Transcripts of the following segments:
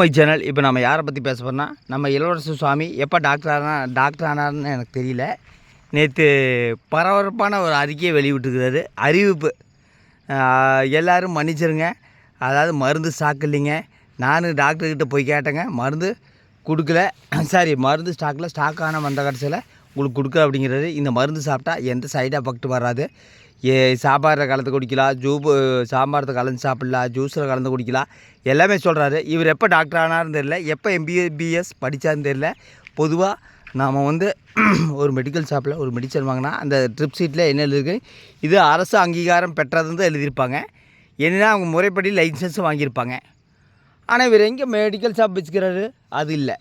My channel இப்போ நம்ம யாரை பற்றி பேச போகிறோம்னா நம்ம இளவரசு சுவாமி எப்போ டாக்டர் ஆனா டாக்டர் ஆனார்னு எனக்கு தெரியல. நேற்று பரபரப்பான ஒரு அறிக்கையை வெளியிட்டுருக்கிறாரு. அறிவிப்பு. எல்லோரும் மன்னிச்சிருங்க. அதாவது மருந்து ஸ்டாக் இல்லைங்க. நானும் டாக்டர்கிட்ட போய் கேட்டேங்க. மருந்து கொடுக்கல. சாரி மருந்து ஸ்டாக்கில் ஸ்டாக் ஆன வந்த கடைசியில் உங்களுக்கு கொடுக்குற அப்படிங்கிறது இந்த மருந்து சாப்பிட்டா எந்த சைடு எஃபெக்ட் வராது. ஏ சாப்பாடில் கலந்து குடிக்கலாம் ஜூப்பு சாம்பாரத்தை கலந்து சாப்பிட்லாம் ஜூஸில் கலந்து குடிக்கலாம் எல்லாமே சொல்கிறாரு இவர் எப்போ டாக்டர் ஆனார்னு தெரியல எப்போ எம்பிபிஎஸ் படித்தாருன்னு தெரியல. பொதுவாக நாம் வந்து ஒரு மெடிக்கல் ஷாப்பில் ஒரு மெடிசன் வாங்கினா அந்த ட்ரிப் சீட்டில் என்ன எழுதிருக்கு? இது அரசு அங்கீகாரம் பெற்றதுன்னு தான் எழுதியிருப்பாங்க. என்னென்னா அவங்க முறைப்படி லைசன்ஸும் வாங்கியிருப்பாங்க. ஆனால் இவர் எங்கே மெடிக்கல் ஷாப் வச்சுக்கிறாரு? அது இல்லை.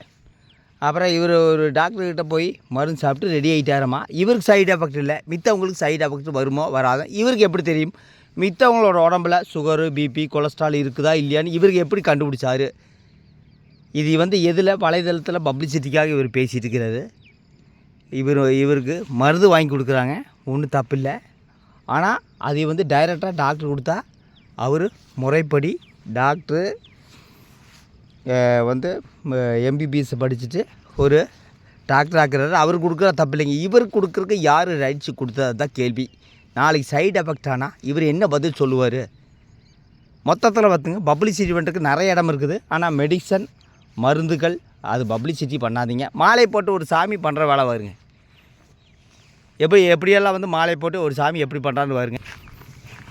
அப்புறம் இவர் ஒரு டாக்டர்கிட்ட போய் மருந்து சாப்பிட்டு ரெடி ஆகிட்டாரம்மா இவருக்கு சைடு எஃபெக்ட் இல்லை. மித்தவங்களுக்கு சைடு எஃபெக்ட் வருமோ வராதோ இவருக்கு எப்படி தெரியும்? மித்தவங்களோட உடம்புல சுகரு பிபி கொலஸ்ட்ரால் இருக்குதா இல்லையான்னு இவருக்கு எப்படி கண்டுபிடிச்சார்? இது வந்து எதில்? வலைதளத்தில் பப்ளிசிட்டிக்காக இவர் பேசிகிட்டு இருக்கிறாரு. இவர் இவருக்கு மருந்து வாங்கி கொடுக்குறாங்க. ஒன்றும் தப்பில்லை. ஆனால் அதை வந்து டைரெக்டாக டாக்டர் கொடுத்தா அவர் முறைப்படி டாக்டரு வந்து எம்பிபிஎஸ் படிச்சுட்டு ஒரு டாக்டர் ஆக்குறாரு. அவர் கொடுக்குற தப்பு இல்லைங்க. இவர் கொடுக்குறக்கு யார் ரைட்ஸ் கொடுத்தது தான் கேள்வி. நாளைக்கு சைடு எஃபெக்ட் ஆனால் இவர் என்ன பதில் சொல்லுவார்? மொத்தத்தில் பார்த்துங்க பப்ளிசிட்டி பண்ணுறதுக்கு நிறைய இடம் இருக்குது. ஆனால் மெடிசன் மருந்துகள் அது பப்ளிசிட்டி பண்ணாதீங்க. மாலை போட்டு ஒரு சாமி பண்ணுற வேலை வருங்க எப்படி எப்படியெல்லாம் வந்து மாலை போட்டு ஒரு சாமி எப்படி பண்ணுறான்னு வருங்க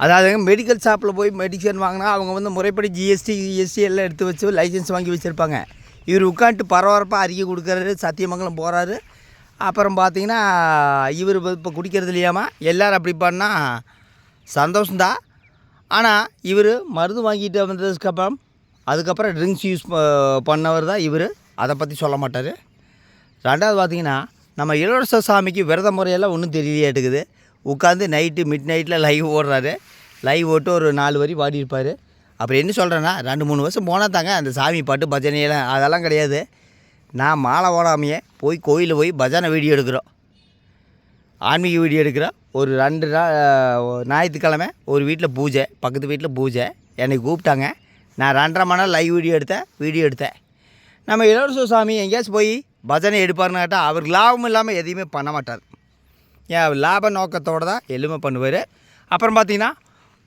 அதாவது மெடிக்கல் ஷாப்பில் போய் மெடிசன் வாங்கினா அவங்க வந்து முறைப்படி ஜிஎஸ்டி ஜிஎஸ்டி எல்லாம் எடுத்து வச்சு லைசன்ஸ் வாங்கி வச்சுருப்பாங்க. இவர் உட்காந்துட்டு பரபரப்பாக அறிக்கை கொடுக்குறாரு சத்தியமங்கலம் போகிறாரு அப்புறம் பார்த்தீங்கன்னா இவர் இப்போ குடிக்கிறது இல்லையாமா? எல்லோரும் அப்படி பண்ணால் சந்தோஷந்தான் ஆனால் இவர் மருந்து வாங்கிட்டு வந்ததுக்கப்புறம் அதுக்கப்புறம் ட்ரிங்க்ஸ் யூஸ் பண்ணவர் தான் இவர். அதை பற்றி சொல்ல மாட்டார். ரெண்டாவது பார்த்தீங்கன்னா நம்ம இளவரச சாமிக்கு விரத முறையெல்லாம் ஒன்றும் தெரியலையாட்டுக்குது. உட்காந்து நைட்டு மிட் நைட்டில் லைவ் ஓடுறாரு. லைவ் ஓட்டு ஒரு நாலு வரி பாடியிருப்பார். அப்புறம் என்ன சொல்கிறேன்னா ரெண்டு மூணு வருஷம் போனால் தாங்க அந்த சாமி பாட்டு பஜனையெல்லாம் அதெல்லாம் கிடையாது. நான் மாலை ஓடாமையே போய் கோயிலில் போய் பஜனை வீடியோ எடுக்கிறோம். ஆன்மீக வீடியோ எடுக்கிறோம். ஒரு ரெண்டு நாள் ஞாயிற்றுக்கிழமை ஒரு வீட்டில் பூஜை பக்கத்து வீட்டில் பூஜை. என்னை கூப்பிட்டாங்க. நான் ரெண்டரை மணி நேரம் லைவ் வீடியோ எடுத்தேன் வீடியோ எடுத்தேன். நம்ம இளவரச சாமி எங்கேயாச்சும் போய் பஜனை எடுப்பாருன்னு கேட்டால் அவர் லாபம் இல்லாமல் எதையுமே பண்ண மாட்டார். ஏன் லாப நோக்கத்தோடு தான் எல்லாம் பண்ணுவார். அப்புறம் பார்த்திங்கன்னா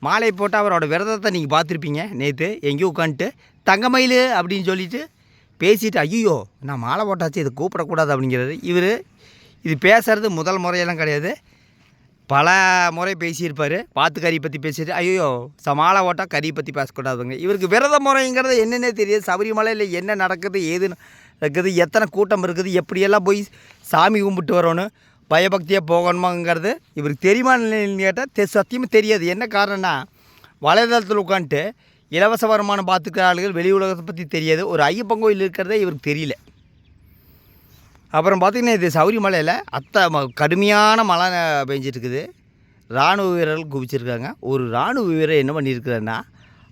மாலை போட்டு அவரோட விரதத்தை நீங்கள் பார்த்துருப்பீங்க. நேற்று எங்கேயோ உட்காந்துட்டு தங்கமயில் அப்படின்னு சொல்லிட்டு பேசிட்டு ஐயோ நான் மாலை போட்டாச்சு இதை கூப்பிடக்கூடாது அப்படிங்கிறது. இவர் இது பேசுகிறது முதல் முறையெல்லாம் கிடையாது. பல முறை பேசியிருப்பார். பாத்து கறி பற்றி பேசிட்டு ஐயோ ச மாலை ஓட்டால் கறி பற்றி பேசக்கூடாதுங்க. இவருக்கு விரத முறைங்கிறது என்னென்னே தெரியாது. சபரிமலையில் என்ன நடக்குது ஏது இருக்குது எத்தனை கூட்டம் இருக்குது எப்படியெல்லாம் போய் சாமி கும்பிட்டு வரணும் பயபக்தியாக போகணுமாங்கிறது இவருக்கு தெரியுமான்னு கேட்டால் தெ சத்தியமாக தெரியாது. என்ன காரணம்னா வலைதளத்தில் உட்காந்துட்டு இலவச வருமானம் பார்த்துக்கிற ஆளுகள் வெளி உலகத்தை பற்றி தெரியாது. ஒரு ஐயப்பன் கோயில் இருக்கிறதே இவருக்கு தெரியல. அப்புறம் பார்த்திங்கன்னா இது சௌரிமலையில் அத்தை ம- கடுமையான மழை பெஞ்சிட்ருக்குது. இராணுவ வீரர்கள் குவிச்சிருக்காங்க. ஒரு இராணுவ வீரர் என்ன பண்ணியிருக்கிறாருன்னா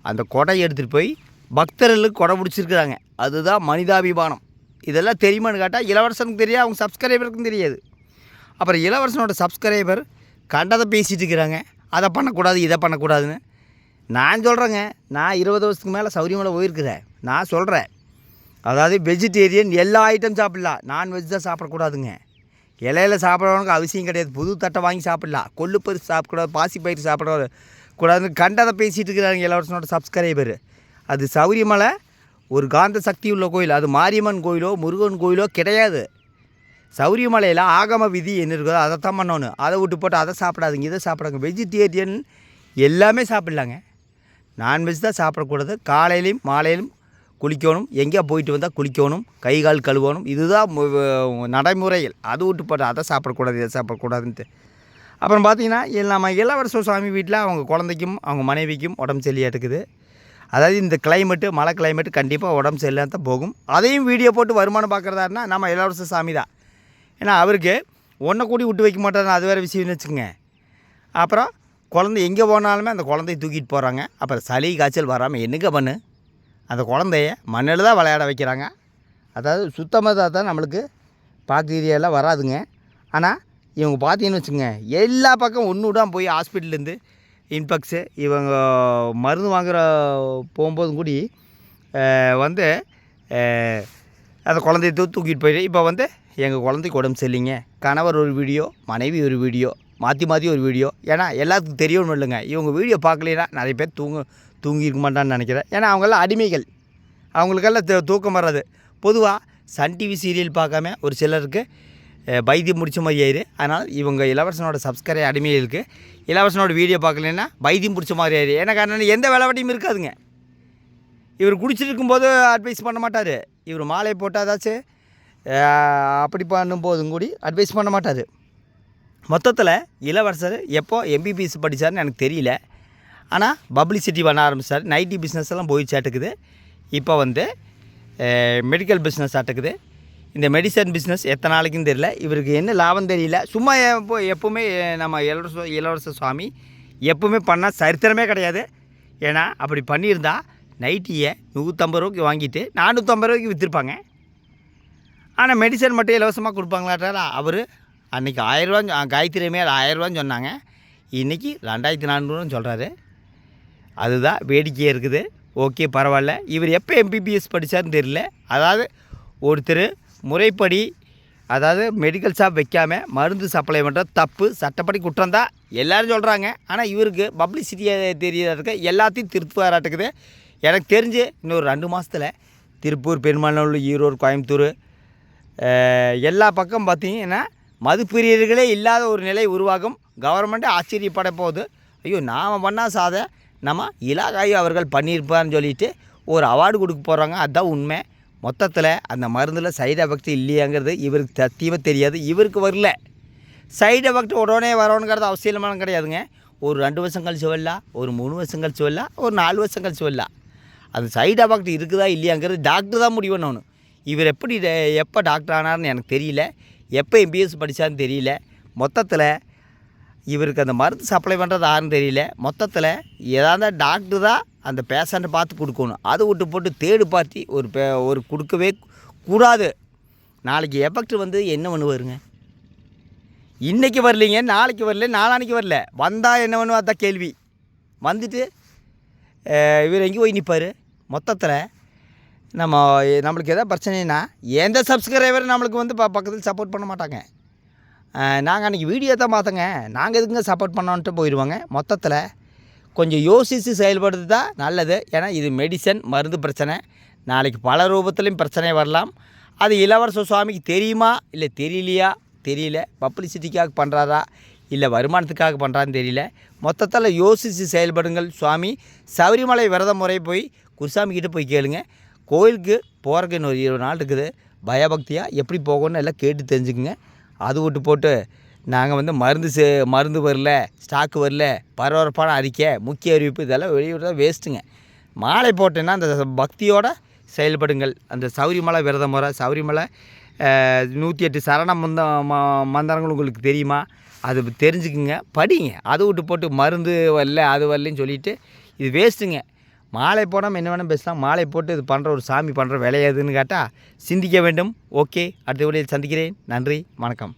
அந்த கொடை எடுத்துகிட்டு போய் பக்தர்களுக்கு கொடை பிடிச்சிருக்கிறாங்க. அதுதான் மனிதாபிமானம். இதெல்லாம் தெரியுமான்னு கேட்டால் இளவரசனுக்கு தெரியாது அவங்க சப்ஸ்கிரைபருக்கும் தெரியாது. அப்புறம் இளவரசனோட சப்ஸ்கிரைபர் கண்டதை பேசிகிட்டு இருக்கிறாங்க. அதை பண்ணக்கூடாது இதை பண்ணக்கூடாதுன்னு. நான் சொல்கிறேங்க நான் இருபது வருஷத்துக்கு மேலே சௌரியமில் போயிருக்கிறேன். நான் சொல்கிறேன் அதாவது வெஜிடேரியன் எல்லா ஐட்டம் சாப்பிட்லாம். நான்வெஜ் தான் சாப்பிடக்கூடாதுங்க. இலையில சாப்பிட்றவனுக்கு அவசியம் கிடையாது. புது தட்டை வாங்கி சாப்பிட்லாம். கொள்ளுப்பறி சாப்பிடக்கூடாது பாசிப்பயிர் சாப்பிட கூடாதுன்னு கண்டதை பேசிகிட்டு இருக்கிறாங்க இளவரசனோட சப்ஸ்கிரைபர் அது சௌரியமலை ஒரு காந்த சக்தி உள்ள கோயில். அது மாரியம்மன் கோயிலோ முருகன் கோயிலோ கிடையாது. சௌரியமலையில் ஆகம விதி என்ன இருக்கோ தான் பண்ணணும். அதை விட்டு போட்டு அதை சாப்பிடாதீங்க இதை சாப்பிடாங்க. வெஜிடேரியன் எல்லாமே சாப்பிட்லாங்க. நான்வெஜ் தான் சாப்பிடக்கூடாது. காலையிலையும் மாலையிலும் குளிக்கணும். எங்கே போயிட்டு வந்தால் குளிக்கணும். கை கால் கழுவணும். இதுதான் நடைமுறைகள். அது விட்டு போட்டு அதை சாப்பிடக்கூடாது இதை சாப்பிடக்கூடாதுன்ட்டு. அப்புறம் பார்த்தீங்கன்னா நம்ம இளவரச சுவாமி வீட்டில் அவங்க குழந்தைக்கும் அவங்க மனைவிக்கும் உடம்பு சரியாட்டுக்குது அதாவது இந்த கிளைமேட்டு மழை கிளைமேட்டு கண்டிப்பாக உடம்பு சரியில்லாத போகும். அதையும் வீடியோ போட்டு வருமானம் பார்க்குறதா இருந்தால் நம்ம இளவரச சாமி தான். ஏன்னா அவருக்கு ஒன்றை கூடி விட்டு வைக்க மாட்டாரு. அது வேறு விஷயம்னு வச்சுக்கோங்க. அப்புறம் குழந்தை எங்கே போனாலுமே அந்த குழந்தைய தூக்கிட்டு போகிறாங்க அப்புறம் சளி காய்ச்சல் வராமல் என்னங்க பண்ணு? அந்த குழந்தைய மண்ணில் தான் விளையாட வைக்கிறாங்க. அதாவது சுத்தமாக தான் நம்மளுக்கு பாக்டீரியாலாம் வராதுங்க. ஆனால் இவங்க பார்த்தீங்கன்னு வச்சுங்க எல்லா பக்கம் ஒன்று விடாம போய் ஹாஸ்பிட்டல்லேருந்து இன்ஃபெக்ஸு இவங்க மருந்து வாங்குகிற போகும்போதும் கூடி வந்து அந்த குழந்தைய தூ தூக்கிட்டு போயிட்டு இப்போ வந்து எங்கள் குழந்தைக்கு உடம்பு சரியில்லைங்க. கணவர் ஒரு வீடியோ மனைவி ஒரு வீடியோ மாற்றி மாற்றி ஒரு வீடியோ. ஏன்னா எல்லாத்துக்கும் தெரியணும் இல்லைங்க. இவங்க வீடியோ பார்க்கலைன்னா நிறைய பேர் தூங்க தூங்கியிருக்க மாட்டான்னு நினைக்கிறேன். ஏன்னா அவங்கெல்லாம் அடிமைகள். அவங்களுக்கெல்லாம் தூக்கம் வராது. பொதுவாக சன் டிவி சீரியல் பார்க்காம ஒரு சிலருக்கு பைத்தியம் முடிச்ச மாதிரி ஆயிரு. அதனால் இவங்க இளவரசனோட சப்ஸ்கிரைப் அடிமைகளுக்கு இளவரசனோட வீடியோ பார்க்கலன்னா பைத்தியம் பிடிச்ச மாதிரி ஆயிரு. ஏன்னா காரணம் எந்த விளையாட்டையும் இருக்காதுங்க. இவர் குடிச்சிருக்கும்போது அட்வைஸ் பண்ண மாட்டார். இவர் மாலையை போட்டால் ஏதாச்சும் அப்படி பண்ணும்போதும் கூடி அட்வைஸ் பண்ண மாட்டார். மொத்தத்தில் இளவரசர் எப்போ எம்பிபிஎஸ் படித்தார்னு எனக்கு தெரியல. ஆனால் பப்ளிசிட்டி பண்ண ஆரம்பித்தார் நைட்டி பிஸ்னஸ் எல்லாம் போய் சாட்டுக்குது இப்போ வந்து மெடிக்கல் பிஸ்னஸ் ஆட்டுக்குது இந்த மெடிசன் பிஸ்னஸ் எத்தனை நாளைக்குன்னு தெரியல. இவருக்கு என்ன லாபம் தெரியல. சும்மா எப்போ எப்போவுமே நம்ம இளவரச இளவரச சுவாமி எப்பவுமே பண்ணால் சரித்திரமே கிடையாது. ஏன்னா அப்படி பண்ணியிருந்தால் நைட்டியை நூற்றம்பது ரூபாய்க்கு வாங்கிட்டு நானூற்றம்பது ரூபாய்க்கு விற்றுருப்பாங்க ஆனால் மெடிசன் மட்டும் இலவசமாக கொடுப்பாங்களாட்டாரா அவர் அன்றைக்கி ஆயிரரூவா காயத்ரி மேல் ஆயிரரூவான்னு சொன்னாங்க. இன்றைக்கி ரெண்டாயிரத்தி நானூறுன்னு சொல்கிறாரு அதுதான் வேடிக்கையாக இருக்குது. ஓகே பரவாயில்ல. இவர் எப்போ எம்பிபிஎஸ் படித்தார்னு தெரியல. அதாவது ஒருத்தர் முறைப்படி அதாவது மெடிக்கல் ஷாப் வைக்காம மருந்து சப்ளை பண்ணுறது தப்பு சட்டப்படி குற்றம் தான் எல்லோரும் சொல்கிறாங்க ஆனால் இவருக்கு பப்ளிசிட்டியாக தெரியறதுக்கு எல்லாத்தையும் திருத்துவாராட்டுக்குது எனக்கு தெரிஞ்சு இன்னொரு ரெண்டு மாதத்தில் திருப்பூர் பெருமாநல்லூர் ஈரோடு கோயம்புத்தூர் எல்லா பக்கம் பார்த்தீங்கன்னா மதுப்பிரியர்களே இல்லாத ஒரு நிலை உருவாகும். கவர்மெண்ட்டே ஆச்சரியப்பட போகுது. ஐயோ நாம் பண்ணால் சாத நம்ம இலாகாயி அவர்கள் பண்ணியிருப்பார்னு சொல்லிட்டு ஒரு அவார்டு கொடுக்க போகிறாங்க அதுதான் உண்மை. மொத்தத்தில் அந்த மருந்தில் சைடு எஃபெக்ட் இல்லையாங்கிறது இவருக்கு சத்தியமாக தெரியாது. இவருக்கு வரல. சைடு எஃபெக்ட் உடனே வரணுங்கிறது அவசியமான கிடையாதுங்க. ஒரு ரெண்டு வருஷம் கழிச்சு வரலாம் ஒரு மூணு வருஷம் கழிச்சு வரலாம் ஒரு நாலு வருஷம் கழிச்சு வரலாம் அந்த சைடு எஃபெக்ட் இருக்குதா இல்லையாங்கிறது டாக்டர் தான் முடிவு பண்ணணும். இவர் எப்படி எப்போ டாக்டர் ஆனார்னு எனக்கு தெரியல. எப்போ எம்பிஎஸ் படித்தான்னு தெரியல. மொத்தத்தில் இவருக்கு அந்த மருந்து சப்ளை பண்ணுறது யாருன்னு தெரியல. மொத்தத்தில் ஏதாவது டாக்டர் தான் அந்த பேஷண்ட்டை பார்த்து கொடுக்கணும். அதை விட்டு போட்டு தேடு பார்த்தி ஒரு பே ஒரு கொடுக்கவே கூடாது. நாளைக்கு எஃபெக்ட் வந்து என்ன பண்ணுவாருங்க இன்றைக்கி வரலைங்க நாளைக்கு வரல நாளான்னைக்கு வரல. வந்தால் என்ன பண்ணுவா அதான் கேள்வி. வந்துட்டு இவர் எங்கே போய் நிற்பார் மொத்தத்தில் நம்ம நம்மளுக்கு எதாவது பிரச்சனைனா எந்த சப்ஸ்கிரைபரும் நம்மளுக்கு வந்து ப பக்கத்தில் சப்போர்ட் பண்ண மாட்டாங்க. நாங்கள் அன்றைக்கி வீடியோ தான் பார்த்தோங்க. நாங்கள் எதுக்குங்க சப்போர்ட் பண்ணோன்ட்டு போயிடுவாங்க மொத்தத்தில் கொஞ்சம் யோசித்து செயல்படுறது தான் நல்லது. ஏன்னா இது மெடிசன் மருந்து பிரச்சனை. நாளைக்கு பல ரூபத்துலேயும் பிரச்சனை வரலாம். அது இளவரச சுவாமிக்கு தெரியுமா? இல்லை தெரியலையா? தெரியல. பப்ளிசிட்டிக்காக பண்ணுறாரா இல்லை வருமானத்துக்காக பண்ணுறான்னு தெரியல. மொத்தத்தில் யோசித்து செயல்படுங்கள் சுவாமி. சபரிமலை விரத முறை போய் குருசாமிக்கிட்ட போய் கேளுங்கள் கோயிலுக்கு போகிறக்கு இன்னொரு இருபது நாள் இருக்குது. பயபக்தியாக எப்படி போகணும்னு எல்லாம் கேட்டு தெரிஞ்சுக்குங்க. அது விட்டு போட்டு நாங்கள் வந்து மருந்து சே மருந்து வரல ஸ்டாக்கு வரல பரபரப்பான அறிக்கை முக்கிய அறிவிப்பு இதெல்லாம் வெளியிடுறதா வேஸ்ட்டுங்க மாலை போட்டேன்னா அந்த பக்தியோட செயல்படுங்கள். அந்த சௌரிமலை விரத முறை சௌரிமலை நூற்றி எட்டு சரண மந்த ம- மந்திரங்கள் உங்களுக்கு தெரியுமா? அது தெரிஞ்சுக்குங்க. படிங்க. அது விட்டு போட்டு மருந்து வரல அது வரலன்னு சொல்லிவிட்டு இது வேஸ்ட்டுங்க மாலை போடாமல் என்ன வேணால் பேசலாம். மாலை போட்டு இது பண்ணுற ஒரு சாமி பண்ணுற வேலையாதுன்னு கேட்டால் சிந்திக்க வேண்டும். ஓகே. அடுத்த வீடியோவில் சந்திக்கிறேன். நன்றி. வணக்கம்.